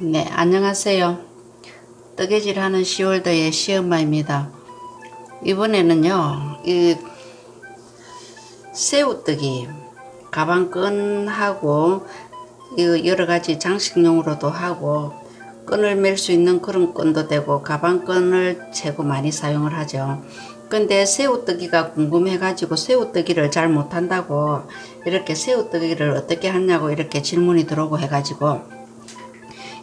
네, 안녕하세요. 뜨개질하는 시월더의 시엄마입니다. 이번에는요, 이 새우뜨기 가방끈하고 이 여러 가지 장식용으로도 하고 끈을 맬수 있는 그런 끈도 되고 가방끈을 최고 많이 사용을 하죠. 근데 새우뜨기가 궁금해가지고 새우뜨기를 잘 못한다고 이렇게 새우뜨기를 어떻게 하냐고 이렇게 질문이 들어오고 해가지고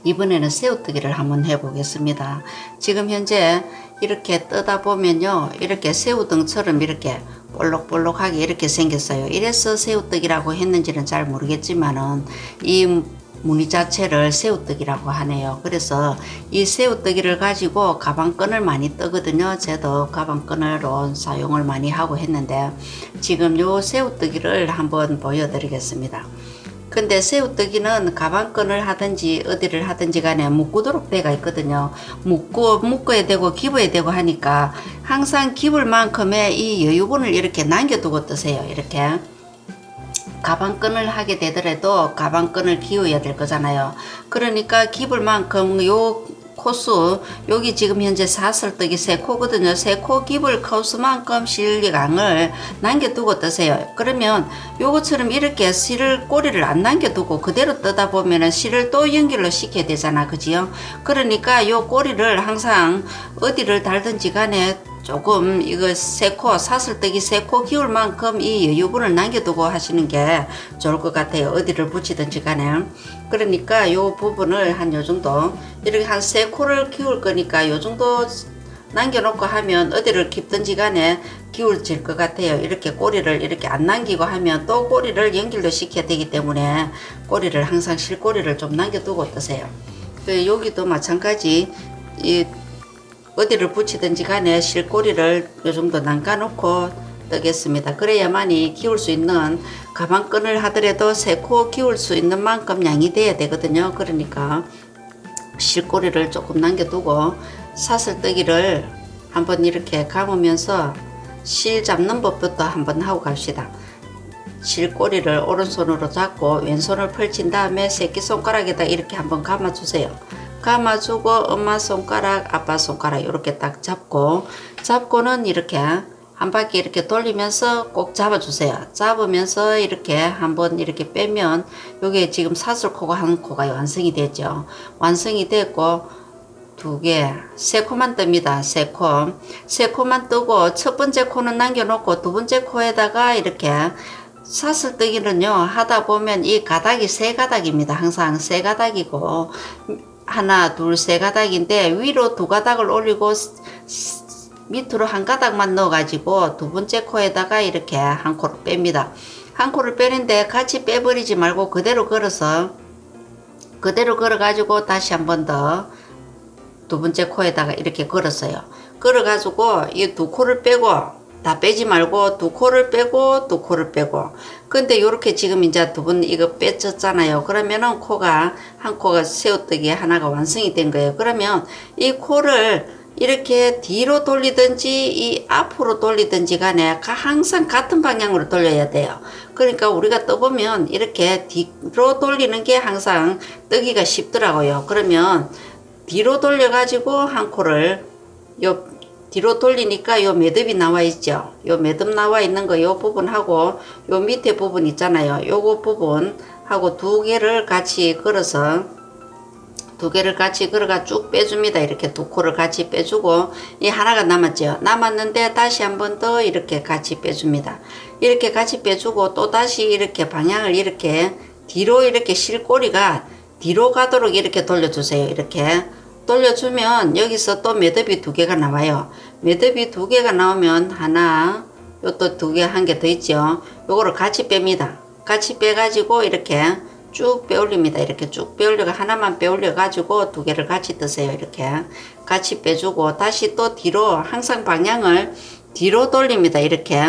이번에는 새우뜨기를 한번 해보겠습니다. 지금 현재 이렇게 뜨다 보면요. 이렇게 새우등처럼 이렇게 볼록볼록하게 이렇게 생겼어요. 이래서 새우뜨기라고 했는지는 잘 모르겠지만은 이 무늬 자체를 새우뜨기라고 하네요. 그래서 이 새우뜨기를 가지고 가방끈을 많이 뜨거든요. 저도 가방끈으로 사용을 많이 하고 했는데 지금 요 새우뜨기를 한번 보여드리겠습니다. 근데 새우뜨기는 가방끈을 하든지 어디를 하든지 간에 묶도록 돼가 있거든요. 묶고 묶어야 되고 기부야 되고 하니까 항상 기불 만큼의 이 여유분을 이렇게 남겨두고 뜨세요. 이렇게. 가방끈을 하게 되더라도 가방끈을 기워야 될 거잖아요. 그러니까 기불 만큼 요 코수 여기 지금 현재 사슬뜨기 세 코거든요. 세코 기불 코수만큼 실리강을 남겨두고 뜨세요. 그러면 요것처럼 이렇게 실을 꼬리를 안 남겨두고 그대로 뜨다 보면은 실을 또 연결로 시켜야 되잖아. 그지요? 그러니까 요 꼬리를 항상 어디를 달든지 간에 조금 이거 세코 사슬뜨기 세코 기울 만큼 이 여유분을 남겨두고 하시는 게 좋을 것 같아요. 어디를 붙이든지 간에. 그러니까 요 부분을 한 요 정도 이렇게 한 세 코를 키울 거니까 요 정도 남겨놓고 하면 어디를 깁든지 간에 기울질 것 같아요. 이렇게 꼬리를 이렇게 안 남기고 하면 또 꼬리를 연결도 시켜야 되기 때문에 꼬리를 항상 실꼬리를 좀 남겨두고 뜨세요. 그 여기도 마찬가지 이 어디를 붙이든지 간에 실꼬리를 요 정도 남겨놓고 뜨겠습니다. 그래야만이 키울 수 있는 가방끈을 하더라도 세코 키울 수 있는 만큼 양이 돼야 되거든요. 그러니까 실꼬리를 조금 남겨두고 사슬뜨기를 한번 이렇게 감으면서 실 잡는 법부터 한번 하고 갑시다. 실꼬리를 오른손으로 잡고 왼손을 펼친 다음에 새끼손가락에다 이렇게 한번 감아주세요. 감아주고 엄마 손가락, 아빠 손가락 이렇게 딱 잡고 잡고는 이렇게 한 바퀴 이렇게 돌리면서 꼭 잡아주세요. 잡으면서 이렇게 한번 이렇게 빼면 요게 지금 사슬코가 한 코가 완성이 되죠. 완성이 됐고 두 개, 세 코만 뜹니다. 세 코. 세 코만 뜨고 첫 번째 코는 남겨놓고 두 번째 코에다가 이렇게 사슬뜨기는요 하다 보면 이 가닥이 세 가닥입니다. 항상 세 가닥이고 하나, 둘, 세 가닥인데 위로 두 가닥을 올리고 밑으로 한 가닥만 넣어 가지고 두 번째 코에다가 이렇게 한 코를 뺍니다. 한 코를 빼는데 같이 빼버리지 말고 그대로 걸어서 그대로 걸어 가지고 다시 한 번 더 두 번째 코에다가 이렇게 걸었어요. 걸어 가지고 이 두 코를 빼고 다 빼지 말고 두 코를 빼고 두 코를 빼고. 근데 요렇게 지금 이제 두번 이거 빼졌잖아요. 그러면은 코가 한 코가 새우뜨기 하나가 완성이 된 거예요. 그러면 이 코를 이렇게 뒤로 돌리든지 이 앞으로 돌리든지 간에 항상 같은 방향으로 돌려야 돼요. 그러니까 우리가 떠보면 이렇게 뒤로 돌리는 게 항상 뜨기가 쉽더라고요. 그러면 뒤로 돌려 가지고 한 코를 요 뒤로 돌리니까 요 매듭이 나와 있죠. 요 매듭 나와 있는 거 요 부분하고 요 밑에 부분 있잖아요. 요거 부분 하고 두 개를 같이 걸어서 두 개를 같이 걸어가 쭉 빼줍니다. 이렇게 두 코를 같이 빼주고 이 하나가 남았죠. 남았는데 다시 한 번 더 이렇게 같이 빼줍니다. 이렇게 같이 빼주고 또 다시 이렇게 방향을 이렇게 뒤로 이렇게 실꼬리가 뒤로 가도록 이렇게 돌려주세요. 이렇게 돌려주면 여기서 또 매듭이 두 개가 나와요. 매듭이 두 개가 나오면 하나, 요 또 두 개, 한 개 더 있죠. 요거를 같이 뺍니다. 같이 빼가지고 이렇게 쭉 빼올립니다. 이렇게 쭉 빼올려가 하나만 빼올려 가지고 두 개를 같이 뜨세요. 이렇게 같이 빼주고 다시 또 뒤로 항상 방향을 뒤로 돌립니다. 이렇게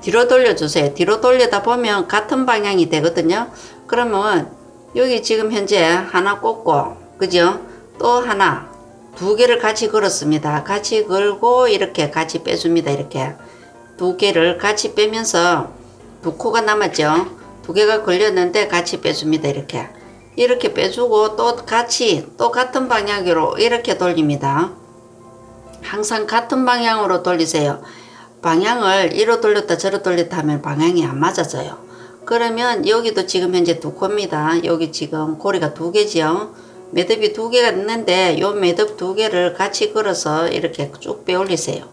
뒤로 돌려주세요. 뒤로 돌리다 보면 같은 방향이 되거든요. 그러면 여기 지금 현재 하나 꽂고 그죠? 또 하나 두 개를 같이 걸었습니다. 같이 걸고 이렇게 같이 빼줍니다. 이렇게 두 개를 같이 빼면서 두 코가 남았죠. 두 개가 걸렸는데 같이 빼줍니다. 이렇게 이렇게 빼주고 또 같이 또 같은 방향으로 이렇게 돌립니다. 항상 같은 방향으로 돌리세요. 방향을 이로 돌렸다 저로 돌렸다 하면 방향이 안 맞아져요. 그러면 여기도 지금 현재 두 코입니다. 여기 지금 고리가 두 개지요. 매듭이 두 개가 있는데 요 매듭 두 개를 같이 걸어서 이렇게 쭉 빼올리세요.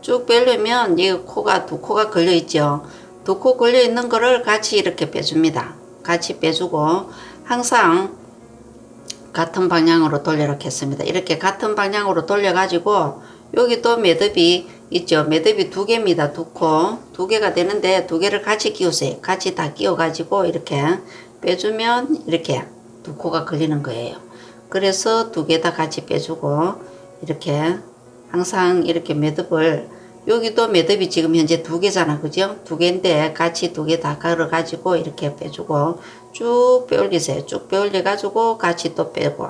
쭉 빼려면 이 코가 두 코가 걸려 있죠. 두 코 걸려 있는 거를 같이 이렇게 빼줍니다. 같이 빼주고 항상 같은 방향으로 돌려놓겠습니다. 이렇게 같은 방향으로 돌려가지고 여기 또 매듭이 있죠. 매듭이 두 개입니다. 두 코. 두 개가 되는데 두 개를 같이 끼우세요. 같이 다 끼워가지고 이렇게 빼주면 이렇게 두 코가 걸리는 거예요. 그래서 두 개 다 같이 빼주고 이렇게 항상 이렇게 매듭을 여기도 매듭이 지금 현재 두 개잖아. 그죠? 두 개인데 같이 두 개 다 걸어 가지고 이렇게 빼주고 쭉 빼올리세요. 쭉 빼올려 가지고 같이 또 빼고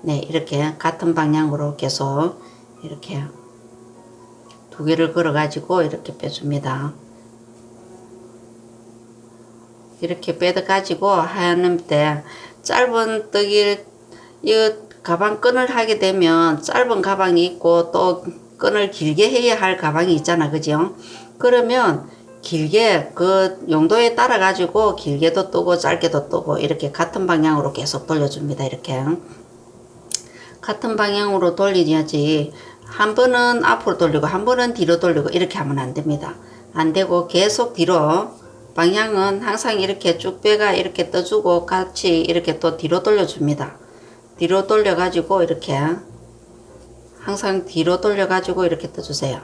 네, 이렇게 같은 방향으로 계속 이렇게 두 개를 걸어 가지고 이렇게 빼줍니다. 이렇게 빼다 가지고 하는 때 짧은 떡이 이 가방 끈을 하게 되면 짧은 가방이 있고 또 끈을 길게 해야 할 가방이 있잖아. 그죠? 그러면 길게 그 용도에 따라 가지고 길게도 뜨고 짧게도 뜨고 이렇게 같은 방향으로 계속 돌려줍니다. 이렇게. 같은 방향으로 돌리야지 한 번은 앞으로 돌리고 한 번은 뒤로 돌리고 이렇게 하면 안 됩니다. 안 되고 계속 뒤로 방향은 항상 이렇게 쭉 빼가 이렇게 떠주고 같이 이렇게 또 뒤로 돌려줍니다 뒤로 돌려 가지고 이렇게 항상 뒤로 돌려 가지고 이렇게 떠주세요.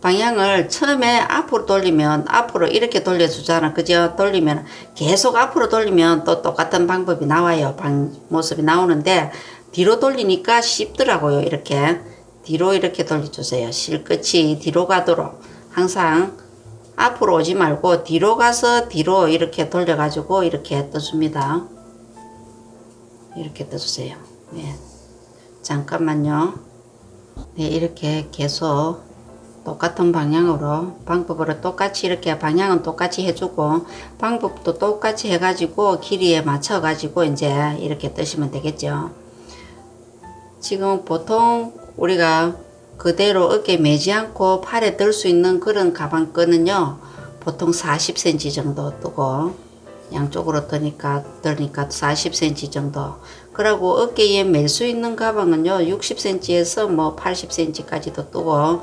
방향을 처음에 앞으로 돌리면 앞으로 이렇게 돌려주잖아. 그죠 돌리면 계속 앞으로 돌리면 또 똑같은 방법이 나와요. 방 모습이 나오는데 뒤로 돌리니까 쉽더라고요. 이렇게 뒤로 이렇게 돌려주세요. 실끝이 뒤로 가도록. 항상 앞으로 오지 말고 뒤로 가서 뒤로 이렇게 돌려 가지고 이렇게 떠줍니다 이렇게 떠주세요. 네. 잠깐만요. 네 이렇게 계속 똑같은 방향으로 방법으로 똑같이 이렇게 방향은 똑같이 해주고 방법도 똑같이 해가지고 길이에 맞춰 가지고 이제 이렇게 뜨시면 되겠죠. 지금 보통 우리가 그대로 어깨 매지 않고 팔에 들 수 있는 그런 가방 끈은요 보통 40cm 정도 뜨고 양쪽으로 뜨니까 뜨니까 40cm 정도. 그리고 어깨에 멜 수 있는 가방은요 60cm에서 뭐 80cm까지도 뜨고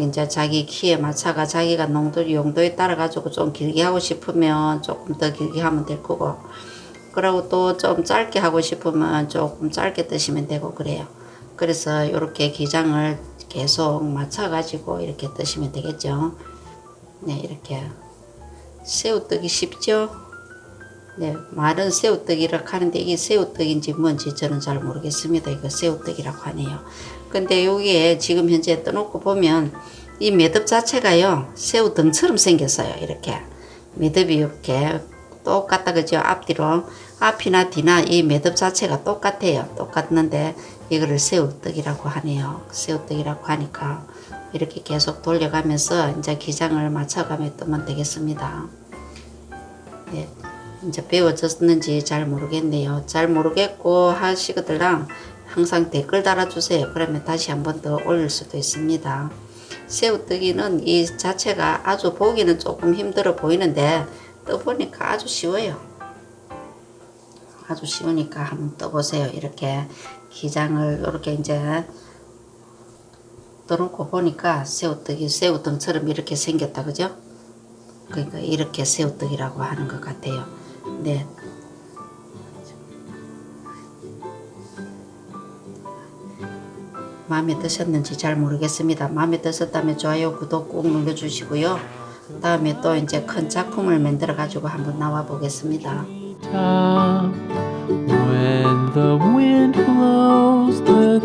이제 자기 키에 맞춰가 자기가 농도 용도에 따라 가지고 좀 길게 하고 싶으면 조금 더 길게 하면 될 거고. 그리고 또 좀 짧게 하고 싶으면 조금 짧게 뜨시면 되고 그래요. 그래서 이렇게 기장을 계속 맞춰 가지고 이렇게 뜨시면 되겠죠? 네 이렇게. 새우 뜨기 쉽죠 네 말은 새우뜨기라고 하는데 이게 새우뜨기인지 뭔지 저는 잘 모르겠습니다. 이거 새우뜨기라고 하네요. 근데 여기에 지금 현재 떠놓고 보면 이 매듭 자체가요 새우등처럼 생겼어요 이렇게. 매듭이 이렇게 똑같다 그죠? 앞뒤로 앞이나 뒤나 이 매듭 자체가 똑같아요. 똑같는데 이거를 새우떡이라고 하네요. 새우떡이라고 하니까 이렇게 계속 돌려가면서 이제 기장을 맞춰가며 뜨면 되겠습니다. 네, 이제 배워졌는지 잘 모르겠네요 잘 모르겠고 하시거들랑 항상 댓글 달아주세요 그러면 다시 한 번 더 올릴 수도 있습니다 새우떡이는 이 자체가 아주 보기는 조금 힘들어 보이는데 떠보니까 아주 쉬워요. 아주 쉬우니까 한번 떠보세요. 이렇게 기장을 이렇게 이제 떠놓고 보니까 새우떡이 새우등처럼 이렇게 생겼다 그죠? 그러니까 이렇게 새우떡이라고 하는 것 같아요. 네. 마음에 드셨는지 잘 모르겠습니다. 마음에 드셨다면 좋아요, 구독 꼭 눌러주시고요. 다음에 또 이제 큰 작품을 만들어 가지고 한번 나와 보겠습니다. When the wind blows the